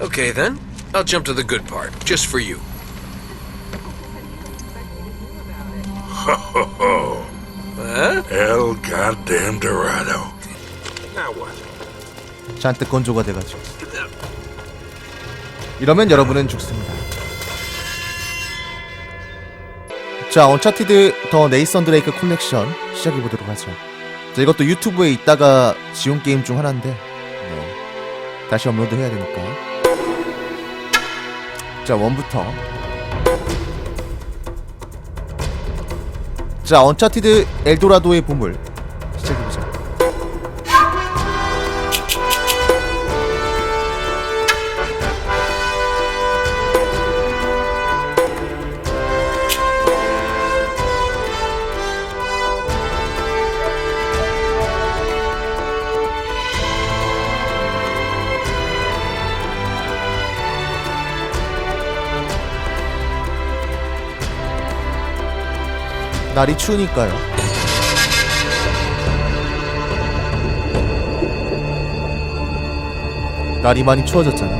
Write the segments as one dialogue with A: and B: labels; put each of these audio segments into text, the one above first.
A: Okay then, I'll jump to the good part, just for you. Huh?
B: El goddamn Dorado. Now what?
C: 잔뜩 건조가 돼가지고 이러면 여러분은 죽습니다 자 언차티드 더 네이선 드레이크 콜렉션 시작해 보도록 하죠 자 이것도 유튜브에 있다가 지운 게임 중 하나인데 네. 다시 업로드 해야 되니까 자 원부터. 자 언차티드 엘도라도의 보물 날이 추우니까요. 날이 많이 추워졌잖아.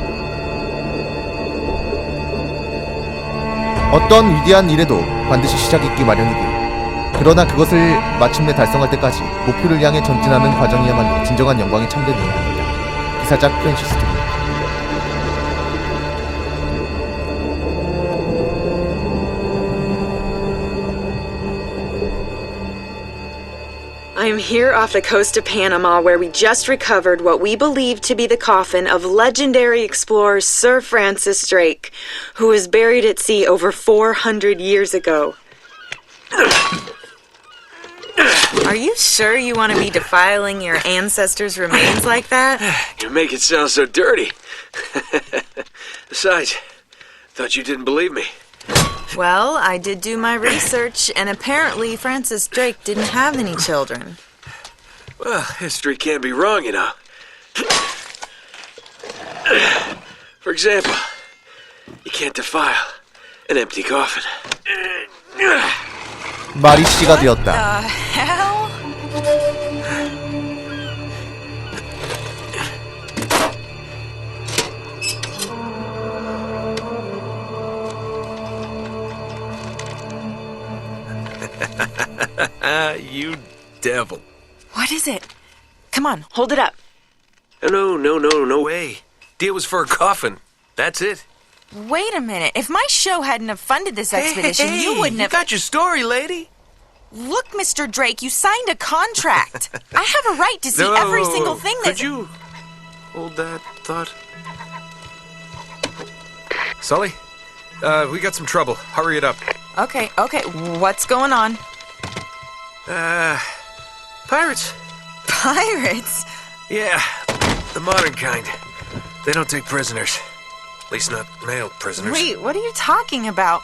C: 어떤 위대한 일에도 반드시 시작이 있기 마련이기에. 그러나 그것을 마침내 달성할 때까지 목표를 향해 전진하는 과정이야말로 진정한 영광에 참된 일입니다. 기사작 프랜시스 드 림.
D: I'm here off the coast of Panama where we just recovered what we believe to be the coffin of legendary explorer Sir Francis Drake, who was buried at sea over 400 years ago. Are you sure you want to be defiling your ancestors' remains like that?
A: You make it sound so dirty. Besides, thought you didn't believe me.
D: Well, I did do my research, and apparently Francis Drake didn't have any children.
A: Well, history can't be wrong, you know. For example, you can't defile an empty coffin.
C: 말이 씨가 되었다.
A: you devil.
D: What is it? Come on, hold it up.
A: No, no, no, no way. Deal was for a coffin. That's it.
D: Wait a minute. If my show hadn't have funded this expedition,
A: Hey,
D: you wouldn't
A: you
D: have.
A: got your story, lady.
D: Look, Mr. Drake, you signed a contract. I have a right to see
A: No,
D: every single thing
A: Could you hold that thought? Sully, uh, we got some trouble. Hurry it up.
D: Okay, okay. What's going on?
A: Uh, pirates.
D: Pirates?
A: Yeah, the modern kind. They don't take prisoners. At least not male prisoners.
D: Wait, what are you talking about?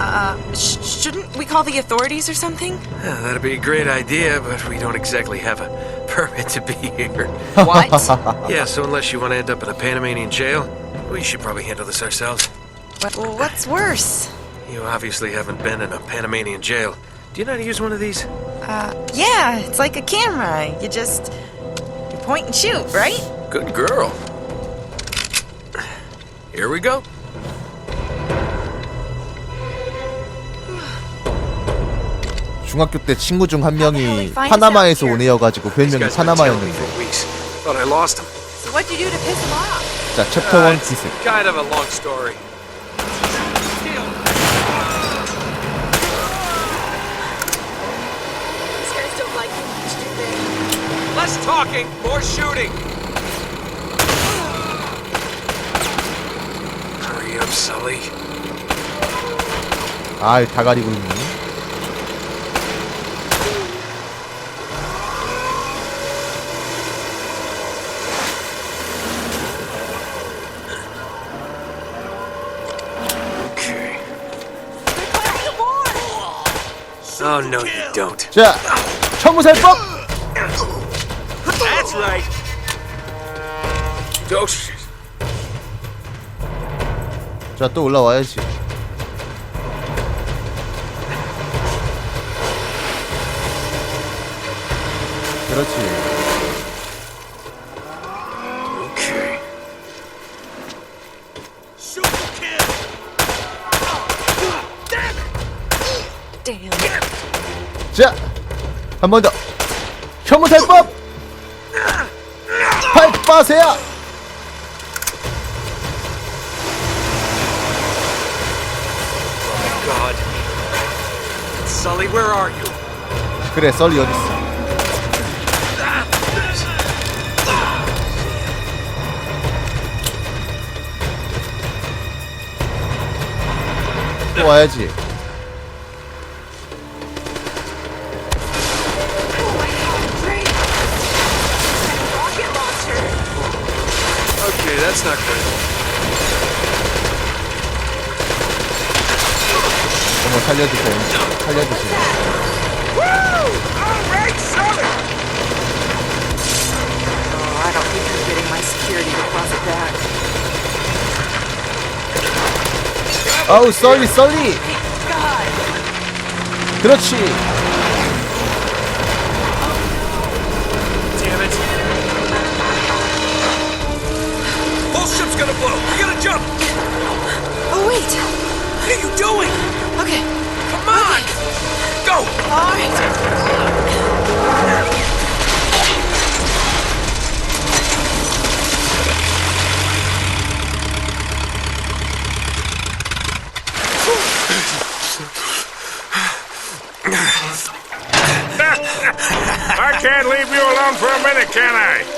D: Uh, sh- shouldn't we call the authorities or something?
A: Yeah, that'd be a great idea, but we don't exactly have a permit to be here.
D: What?
A: yeah, so unless you want to end up in a Panamanian jail, we should probably handle this ourselves.
D: what? What's worse?
A: You obviously haven't been in a Panamanian jail. Do you know how to use one of these?
D: Uh, yeah, it's like a camera. You just you point and shoot, right?
A: Good girl. Here we go.
C: 중학교 때 친구 중 한 명이 파나마에서 온 애여가지고
A: These
C: 별명이
A: guys have been tailing me
C: 파나마였는데
A: for weeks. Thought I lost them.
D: So what'd you do to piss them off?
C: 자 챕터
A: Uh,
C: 1 기습
A: Kind of a long story.
D: These guys don't like you much, do they?
A: Less talking, more shooting. Hurry up, Sully.
C: 아다 가리고 있네
A: Oh no, you don't.
C: 자 청구살법
A: That's right. Oh, shit.
C: 자 또 올라와야지 그렇지 한 번 더. 혐오살법! 팔 빠세야!
E: God. Sully, where are you?
C: 그래, 썰리 어딨어? 또 와야지.
E: Not good.
C: 어머, 살려주세요. 살려주세요.
D: Oh, I don't think you're getting my security deposit back.
C: 아우, 썰리, 썰리! 그렇지!
E: Jump.
D: Oh, wait.
E: What are you doing?
D: Okay.
E: Come on. Go.
D: All right.
B: I can't leave you alone for a minute, can I?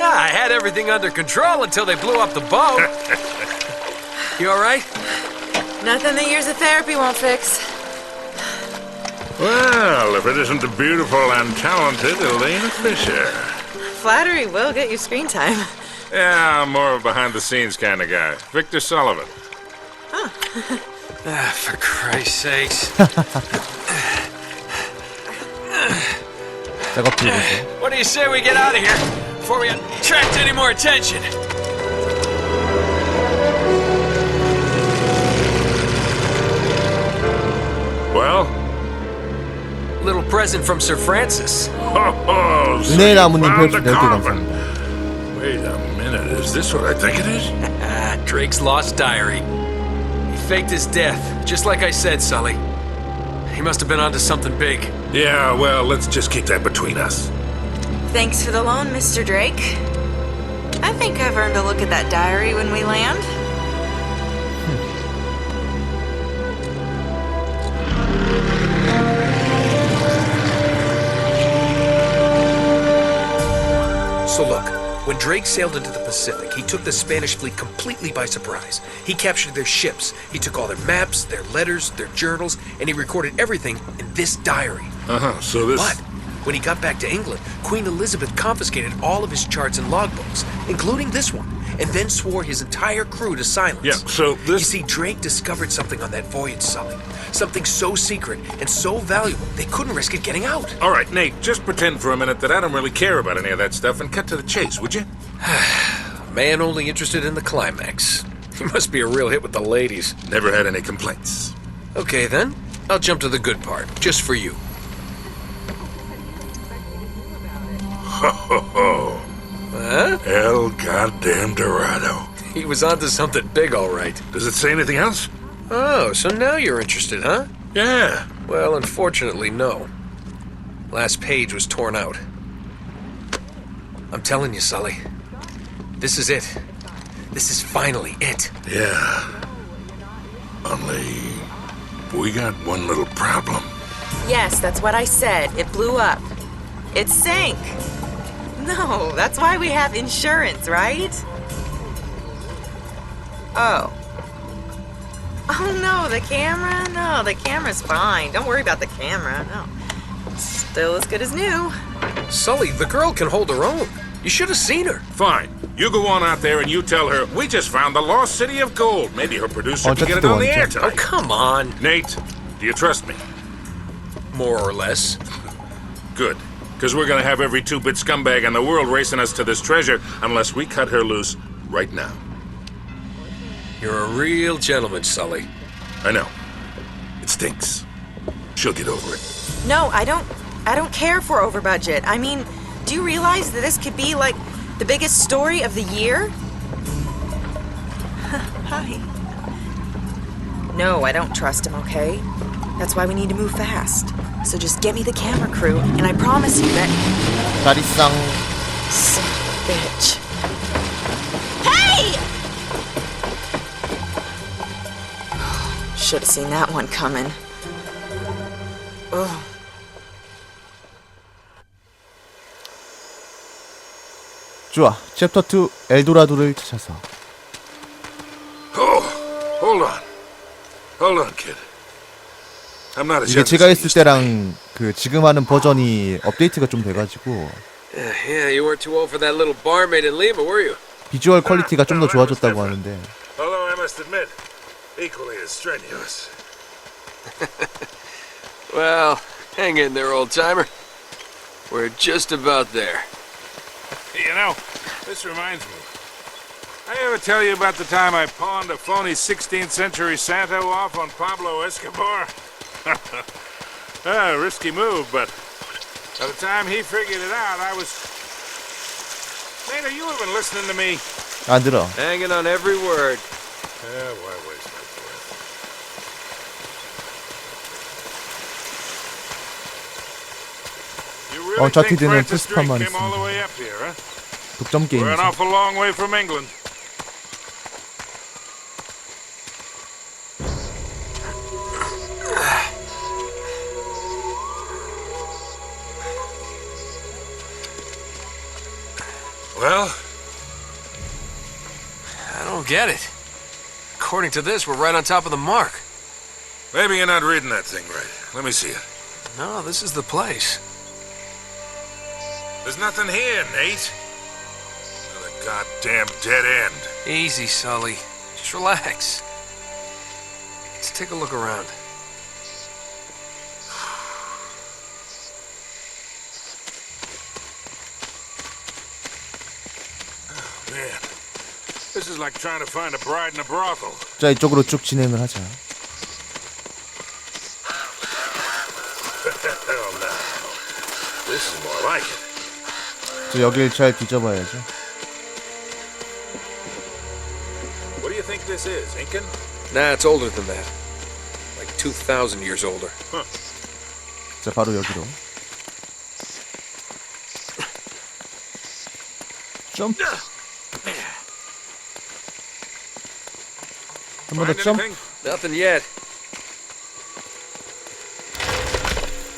E: Ah, I had everything under control until they blew up the boat. you all right?
D: Nothing the years of therapy won't fix.
B: Well, if it isn't the beautiful and talented Elena Fisher.
D: Flattery will get you screen time.
B: Yeah, I'm more of a behind the scenes kind of guy. Victor Sullivan. Huh.
E: ah, for Christ's sakes. what do you say we get out of here? before we attract any more attention.
B: Well?
E: Little present from Sir Francis.
B: Oh! So the coffin. Wait a minute, is this what I think it is?
E: Drake's lost diary. He faked his death, just like I said, Sully. He must have been onto something big.
B: Yeah, well, let's just keep that between us.
D: Thanks for the loan, Mr. Drake. I think I've earned a look at that diary when we land.
A: So look, when Drake sailed into the Pacific, he took the Spanish fleet completely by surprise. He captured their ships, he took all their maps, their letters, their journals, and he recorded everything in this diary.
B: Uh huh. So this.
A: But when he got back to England, Queen Elizabeth confiscated all of his charts and logbooks, including this one, and then swore his entire crew to silence.
B: Yeah, so
A: You see, Drake discovered something on that voyage, Sully. Something so secret and so valuable, they couldn't risk it getting out.
B: All right, Nate, just pretend for a minute that I don't really care about any of that stuff and cut to the chase, would you?
A: Man only interested in the climax. He must be a real hit with the ladies.
B: Never had any complaints.
A: Okay, then. I'll jump to the good part, just for you.
B: Ho ho ho.
A: Huh?
B: El goddamn Dorado.
A: He was onto something big, all right.
B: Does it say anything else?
A: Oh, so now you're interested, huh?
B: Yeah.
A: Well, unfortunately, no. Last page was torn out. I'm telling you, Sully. This is it. This is finally it.
B: Yeah. Only. We got one little problem.
D: Yes, that's what I said. It blew up. It sank. No, that's why we have insurance, right? Oh. Oh no, the camera? No, the camera's fine. Don't worry about the camera. No. Still as good as new.
A: Sully, the girl can hold her own. You should have seen her.
B: Fine. You go on out there and you tell her we just found the lost city of gold. Maybe her producer
C: Oh,
B: can get it on the air
C: Jack.
A: Oh, come on.
B: Nate, do you trust me?
A: More or less.
B: Good. Because we're going to have every two bit scumbag in the world racing us to this treasure unless we cut her loose right now.
A: You're a real gentleman, Sully.
B: I know. It stinks. She'll get over it.
D: No, I don't I don't care for over budget. I mean, do you realize that this could be like the biggest story of the year? Hi. No, I don't trust him, okay? That's why we need to move fast. So just get me the camera crew, and I promise you that.
C: 다리쌍
D: Son of a bitch. Hey! Should have seen that one coming. Ugh.
C: 좋아 챕터 2 엘도라도를 찾아서
B: Oh, hold on. Hold on, kid. I'm not
C: 이게. 제가 했을 때랑 그 지금 하는 버전이 업데이트가 좀 돼가지고
A: Yeah, you weren't too old for that little barmaid in Lima, were you?
C: 비주얼 퀄리티가 좀 더 좋아졌다고 하는데
B: Although I must admit, equally as strenuous.
A: Well, hang in there, old timer. We're just about there.
B: You know, this reminds me. I ever tell you about the time I pawned a phony 16th century Santo off on Pablo Escobar? ah, risky move, but by the time he figured it out, I was. Nate, are you even listening to me?
C: 안 들어
A: Hanging on every word.
B: Yeah, why waste my breath? You really think
C: Uncharted는
B: Francis Drake
C: 플스판만
B: came all the
C: 있습니다.
B: way up here, huh?
C: 독점
B: We're an
C: 게임이죠
B: awful long way from England.
A: Get it. According to this, we're right on top of the mark.
B: maybe you're not reading that thing right. Let me see it.
A: No, this is the place.
B: There's nothing here, Nate. Another goddamn dead end.
A: Easy, Sully. Just relax. Let's take a look around.
B: Oh, man, this is like trying to find a bride in a brothel.
C: 자 이쪽으로 쭉 진행을 하자
B: Hell no. This is more like it.
C: 저 여길 잘 뒤져봐야죠
B: What do you think this is, Incan?
F: Nah, it's older than that. Like 2,000 years older.
C: 자 바로 여기로 점프 한 번 더
B: Find
C: 점프
B: anything?
F: Nothing yet.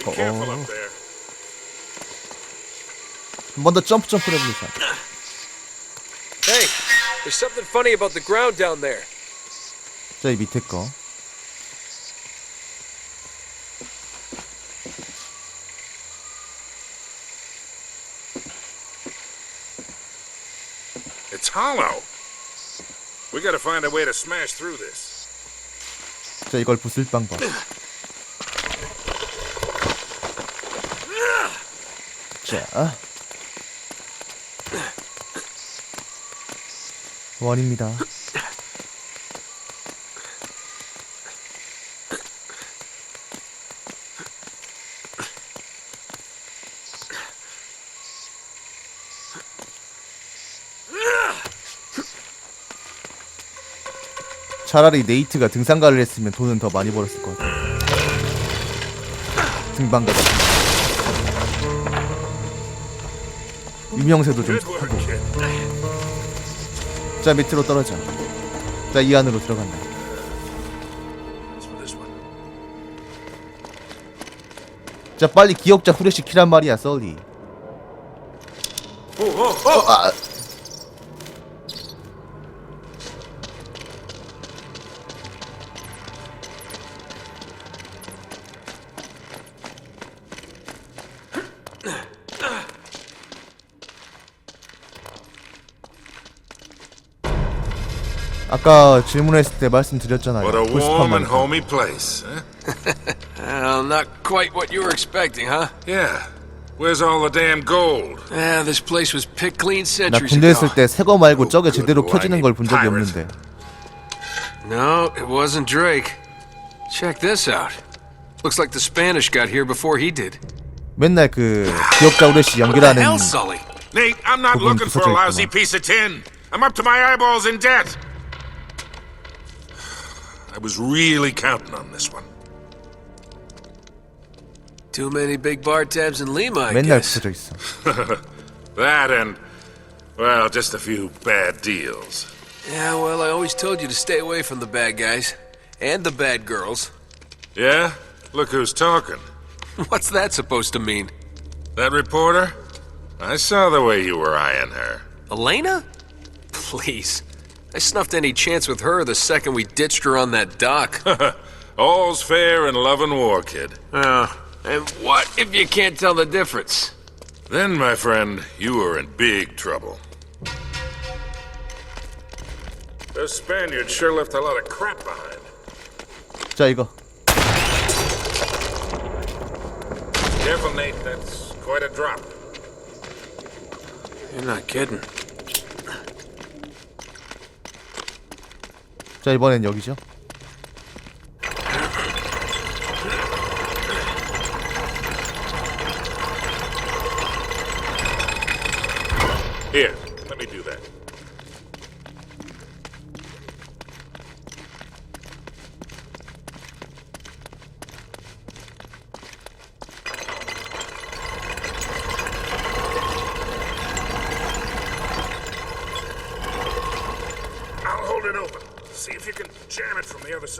B: Be careful
C: Uh-oh.
B: up there.
C: 한 번 더 점프 점프 레볼루션
F: Hey, there's something funny about the ground down there.
C: 자이 밑에 거
B: It's hollow. We gotta find a way to smash through this.
C: 자 이걸 부술 방법 자 원입니다 차라리 네이트가 등산가를 했으면 돈은 더 많이 벌었을 것 같아. 등반가 같은 거. 유명세도 좀 하고.
B: kid.
C: 자 밑으로 떨어져. 자 이 안으로 들어간다. 자 빨리 기억자 후레쉬 키란 말이야 썰리. 어, 아. 아까 질문했을 때 말씀드렸잖아요.
B: What a warm and
C: 말고.
B: homey place, huh?
A: Well, not quite what you were expecting, huh?
B: Yeah. Where's all the damn gold?
A: Yeah, this place was picked clean
C: 나
A: centuries
C: 군대
A: ago.
C: 있을 때새거 말고 저게 제대로 켜지는 걸 본 적이. 없는데.
A: No, it wasn't Drake. Check this out. Looks like the Spanish got here before he did.
C: 맨날 그 기억자 후레쉬
A: What the
C: 연결하는
A: hell, Sully?
B: Nate, I'm not
C: 부분
B: looking for a
C: 부서져
B: lousy
C: 있구나.
B: piece of tin. I'm up to my eyeballs in debt. I was really counting on this one.
A: Too many big bar tabs in Lima, I
C: 맨날
A: guess.
C: 붙어져 있어.
B: That and, well, just a few bad deals.
A: Yeah, well, I always told you to stay away from the bad guys. And the bad girls.
B: Yeah? Look who's talking.
A: What's that supposed to mean?
B: That reporter? I saw the way you were eyeing her.
A: Elena? Please. I snuffed any chance with her the second we ditched her on that dock.
B: All's fair in love and war, kid.
A: Oh, and what if you can't tell the difference?
B: Then, my friend, you are in big trouble. Those Spaniards sure left a lot of crap behind.
C: 자 이거
B: Careful, Nate. That's quite a drop.
A: You're not kidding.
C: 자 이번엔 여기죠.
B: Here,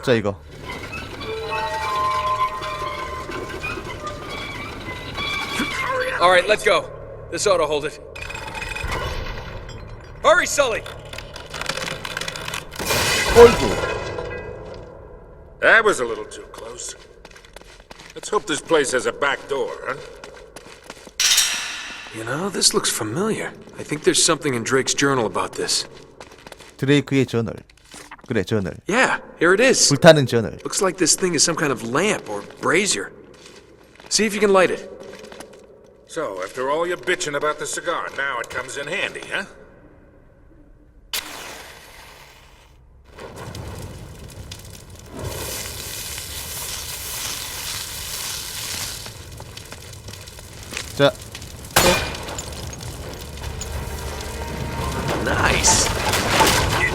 B: it from the other side.
C: 자 이거
B: Hurry up.
A: All right, let's go. This ought to hold it. Hurry, Sully!
C: 어이구.
B: That was a little too close. Let's hope this place has a back door, huh?
A: You know, this looks familiar. I think there's something in Drake's journal about this.
C: 드레이크의 저널. 그래 저널.
A: Yeah, here it is.
C: 불타는 저널.
A: Looks like this thing is some kind of lamp or brazier. See if you can light it.
B: So, after all your bitching about the cigar, now it comes in handy, huh?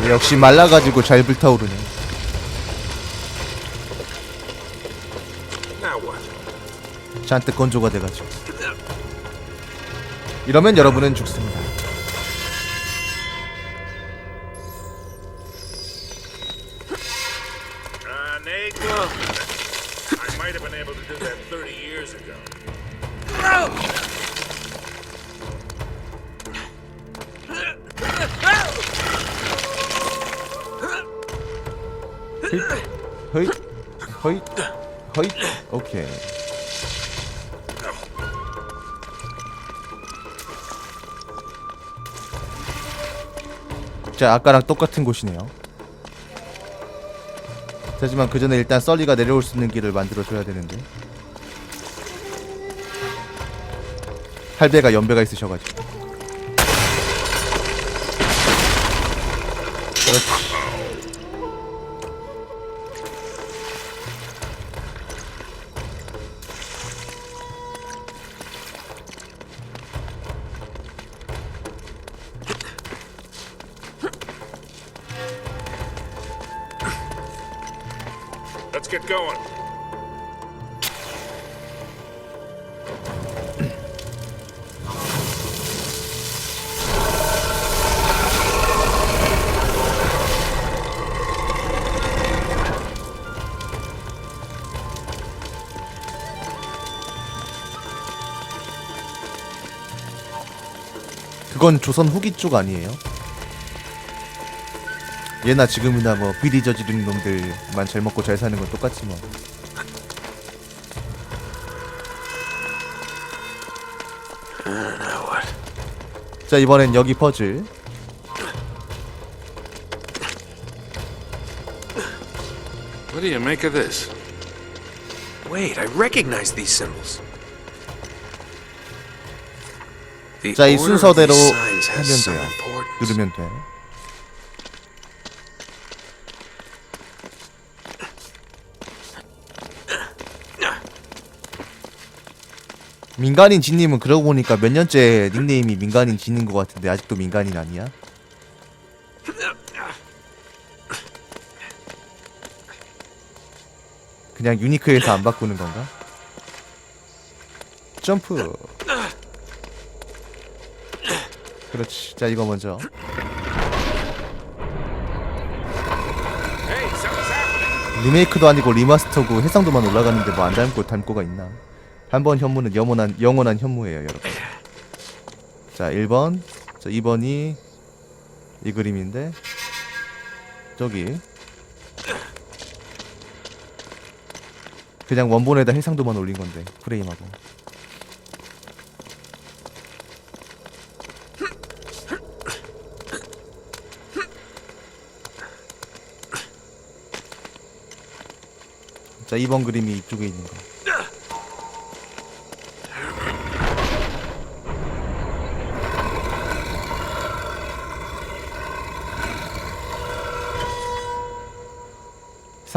C: 역시 말라가지고 잘 불타오르네. 잔뜩 건조가 돼가지고. 이러면 여러분은 죽습니다.
B: Uh, Nate? I might have been able to do that 30 years ago.
C: 허이 허이 허이 오케이. 자 아까랑 똑같은 곳이네요. 하지만 그 전에 일단 썰리가 내려올 수 있는 길을 만들어 줘야 되는데. 할배가 연배가 있으셔가지고.
B: Let's get going.
C: 그건 조선 후기 쪽 아니에요? 예나 지금이나 뭐 비리 저지른 놈들만 잘 먹고 잘 사는 건 똑같지 뭐. 자 이번엔 여기 퍼즐.
B: What do you make of this?
A: Wait, I recognize these symbols. The
C: 자 이
A: order of
C: 순서대로
A: these signs has
C: 하면
A: some
C: 돼요.
A: importance.
C: 누르면 돼. 민간인 진님은 그러고 보니까 몇 년째 닉네임이 민간인 진인 것 같은데 아직도 민간인 아니야? 그냥 유니크에서 안 바꾸는 건가? 점프. 그렇지. 자, 이거 먼저. 리메이크도 아니고 리마스터고 해상도만 올라가는데 뭐 안 닮고 닮고가 있나? 한 번 현무는 영원한 영원한 현무예요, 여러분. 자, 1번. 자, 2번이 이 그림인데 저기 그냥 원본에다 해상도만 올린 건데 프레임하고. 자, 2번 그림이 이쪽에 있는 거.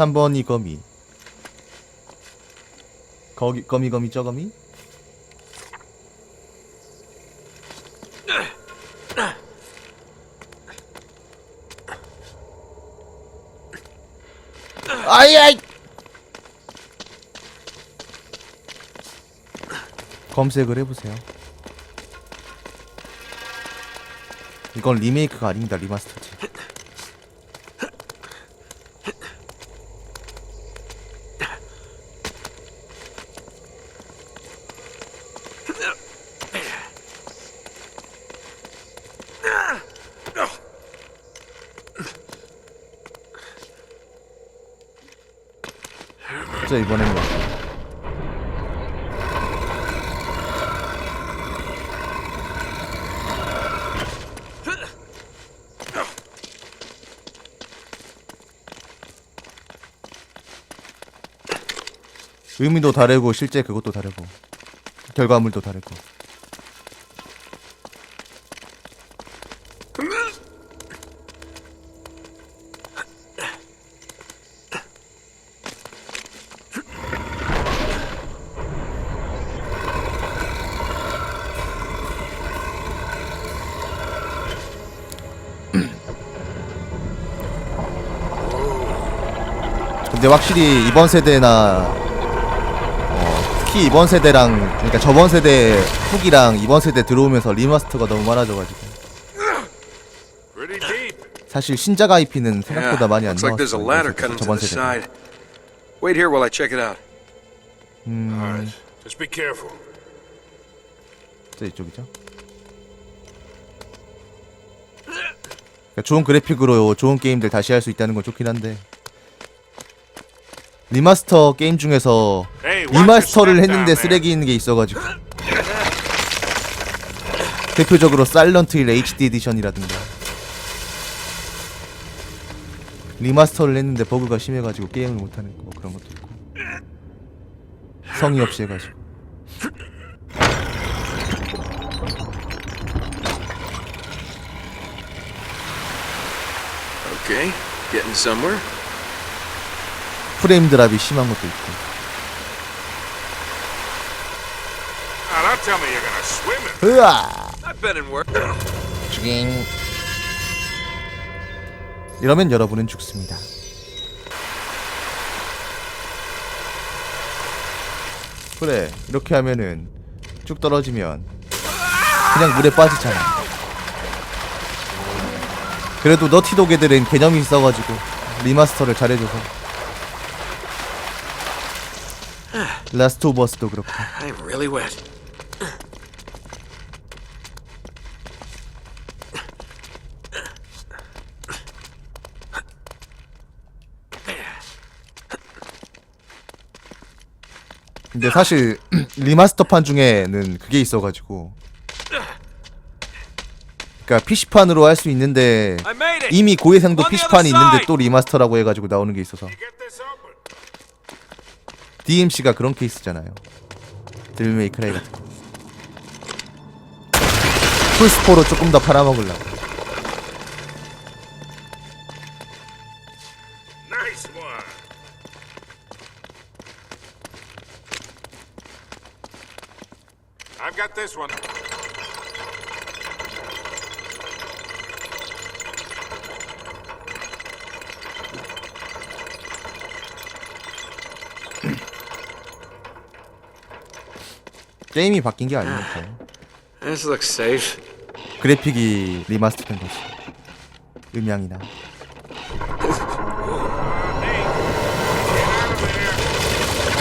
C: 삼번이 거미. 거기 거미 거미 저 거미? 아이 아이 검색을 해보세요. 이건 리메이크가 아닙니다. 리마스터지. 자 이번엔 뭐? 의미도 다르고 실제 그것도 다르고 결과물도 다르고 근데 확실히 이번 세대나 어, 특히 이번 세대랑 그러니까 저번 세대 후기랑 이번 세대 들어오면서 리마스터가 너무 많아져가지고. 사실 신작 IP는 생각보다 많이 안 나왔어요. 저번 세대.
A: Wait here while I check it out.
B: All right. Just be careful.
C: 저 이쪽이죠. 그러니까 좋은 그래픽으로 좋은 게임들 다시 할 수 있다는 건 좋긴 한데 리마스터 게임 중에서 리마스터를 했는데
B: man.
C: 쓰레기인 게 있어가지고 대표적으로 사일런트 힐 HD 에디션이라든가 리마스터를 했는데 버그가 심해가지고 게임을 못하는 거 그런 것도 있고 성의 없이 해가지고
A: Okay, getting somewhere.
C: 프레임 드랍이 심한 것도 있고. 으아. 죽잉. 이러면 여러분은 죽습니다. 그래 이렇게 하면은 쭉 떨어지면 그냥 물에 빠지잖아. 그래도 너티도개들은 개념이 있어가지고 리마스터를 잘해줘서 라스트 오브 어스도 그렇고
A: I'm really wet.
C: 근데 사실 리마스터판 중에는 그게 있어가지고 그러니까 PC판으로 할 수 있는데
A: I made it.
C: 이미 고해상도 PC판이 있는데. 또 리마스터라고 해가지고 나오는 게 있어서
B: Get this open.
C: DMC가 그런 케이스잖아요. 드릴메이크라이 같은 거. 풀스포로 조금 더 팔아먹으려고. 게임이 바뀐 게 아니니까
A: This looks safe.
C: 그래픽이 리마스터된 거지. 음향이나.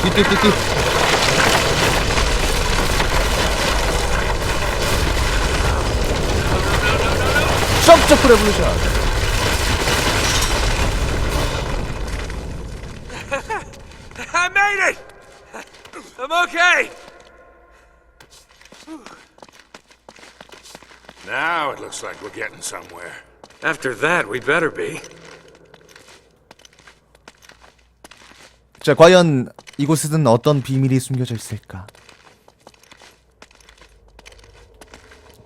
C: 띠띠띠띠. 점프 레볼루션
A: I made it! I'm okay!
B: Now it looks like we're getting somewhere.
A: After that, we better be.
C: 자 과연 이곳에는 어떤 비밀이 숨겨져 있을까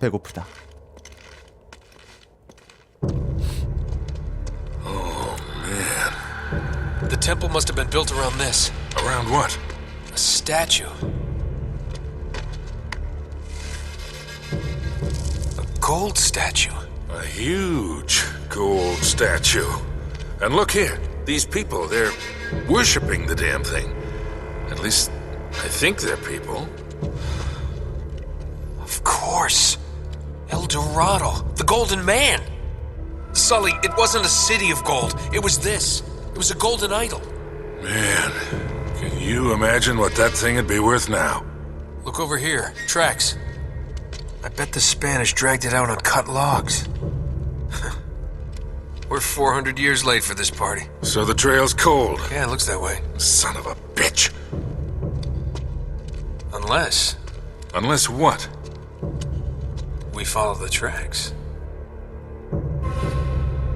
C: 배고프다
F: The temple must have been built around this.
B: Around what?
F: A statue. Gold statue.
B: A huge gold statue. And look here, these people, they're worshipping the damn thing. At least, I think they're people.
F: Of course. El Dorado, the Golden Man. Sully, it wasn't a city of gold. It was this. It was a golden idol.
B: Man, can you imagine what that thing would be worth now?
F: Look over here. Tracks. I bet the Spanish dragged it out on cut logs. We're 400 years late for this party.
B: So the trail's cold.
F: Yeah, it looks that way.
B: Son of a bitch.
F: Unless
B: Unless what?
F: we follow the tracks.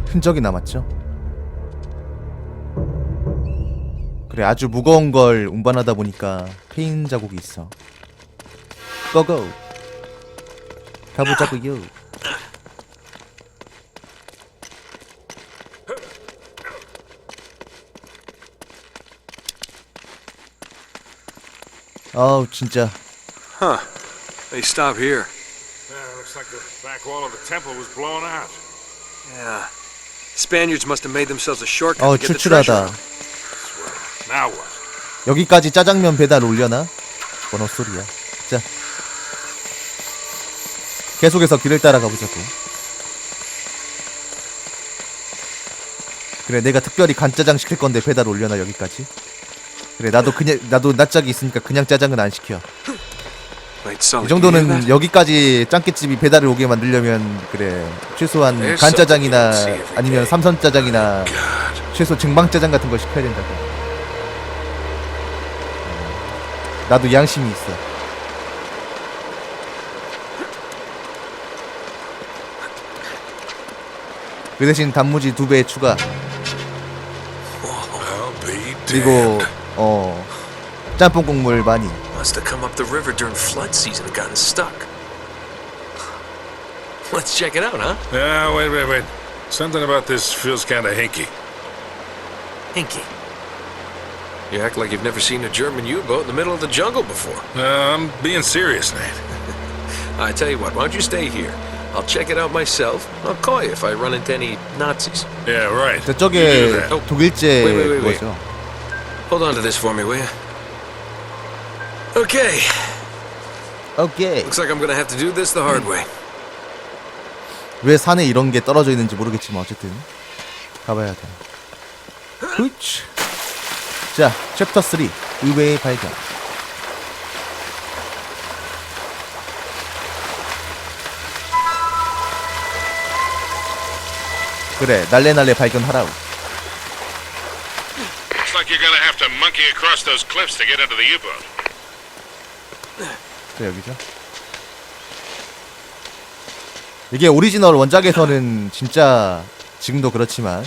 C: 흔적이 남았죠 그래 아주 무거운 걸 운반하다 보니까 페인 자국이 있어 고고 가보자고요 아우 진짜
A: Huh. They stop here.
B: Yeah, looks like the back wall of the temple was blown out.
A: Yeah. Spaniards must have made themselves a shortcut
C: 어
A: to get the treasure.
C: 출출하다
B: Now what?
C: 여기까지 짜장면 배달 올려나? 뭔 헛소리야 자 계속해서 길을 따라 가보자고 그래 내가 특별히 간짜장 시킬 건데 배달 올려나 여기까지 그래 나도 그냥 나도 낯짝이 있으니까 그냥 짜장은 안 시켜. 이 정도는? 여기까지 짱깨집이 배달을 오게 만들려면 그래 최소한 간짜장이나 아니면. 삼선짜장이나. 최소 증방짜장 같은 걸 시켜야 된다고. 음. 나도 양심이 있어. 그 대신 단무지 두 배 추가.
B: I'll be damned.
C: 그리고 어 짬뽕 국물 많이.
F: Must have come up the river during flood season and gotten stuck. Let's check it out, huh?
B: Yeah, wait, wait, wait. Something about this feels kind of hinky.
F: Hinky.
A: You act like you've never seen a German U-boat in the middle of the jungle before.
B: Uh, I'm being serious, Nate.
A: I tell you what, why don't you stay here? I'll check it out myself. I'll call you if I run into any Nazis.
B: Yeah, right. You do
C: 저쪽에
B: that.
A: Oh,
C: 독일제
A: wait, wait, wait, wait.
C: 그거죠.
A: Hold on to this for me, will you? Okay,
C: 오케이.
A: looks like I'm gonna have to do this the hard way.
C: 왜 산에 이런 게 떨어져 있는지 모르겠지만 어쨌든 가봐야 돼. 후치. 자, 챕터 3 의외의 발견. 그래, 날래날래 발견하라우.
B: Looks like you're gonna have to monkey across those cliffs to get into the U-boat.
C: 자, 여기죠. 이게 오리지널 원작에서는 진짜 지금도 그렇지만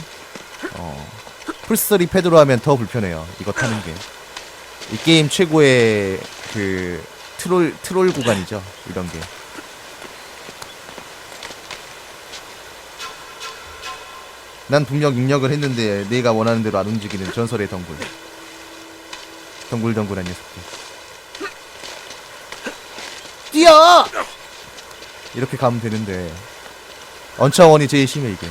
C: 어, 플스3 패드로 하면 더 불편해요. 이거 타는 게. 이 게임 최고의 그 트롤 트롤 구간이죠. 이런 게. 난 분명 입력을 했는데 내가 원하는 대로 안 움직이는 전설의 덩굴. 덩굴덩굴한 녀석들. 뛰어! 이렇게 가면 되는데 언차원이 제일 심해 이게